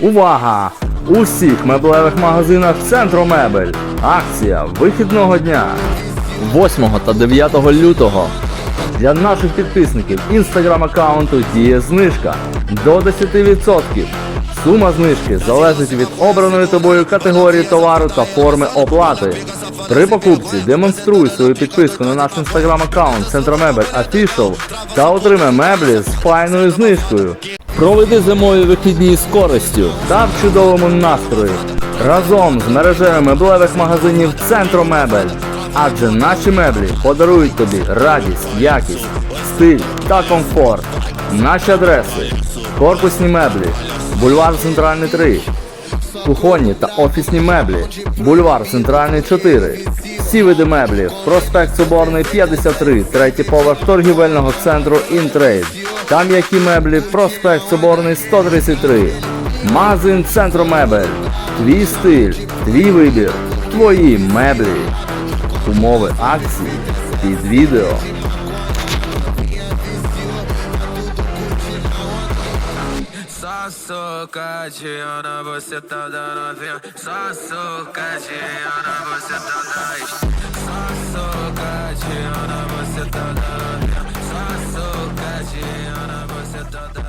Увага! У всіх меблевих магазинах Центру Мебель. Акція вихідного дня. 8 та 9 лютого. Для наших підписників інстаграм аккаунту діє знижка до 10%. Сума знижки залежить від обраної тобою категорії товару та форми оплати. При покупці демонструй свою підписку на наш інстаграм аккаунт Центромебель Official та отримай меблі з файною знижкою. Проведи зимові вихідні з користю та в чудовому настрої разом з мережею меблевих магазинів Центромебель. Адже наші меблі подарують тобі радість, якість, стиль та комфорт. Наші адреси: корпусні меблі, бульвар Центральний 3, кухонні та офісні меблі, бульвар Центральний 4. Всі види меблів, проспект Соборний 53, третій поверх торгівельного центру Інтрейд. Там які меблі, проспект Соборний 133. Магазин Центру Мебель. Твій стиль, твій вибір, твої меблі. Умови акції під відео. Сасукачи, она босita да novinha Sassucate, она bosita da Sassucate, она bosita da novinha da da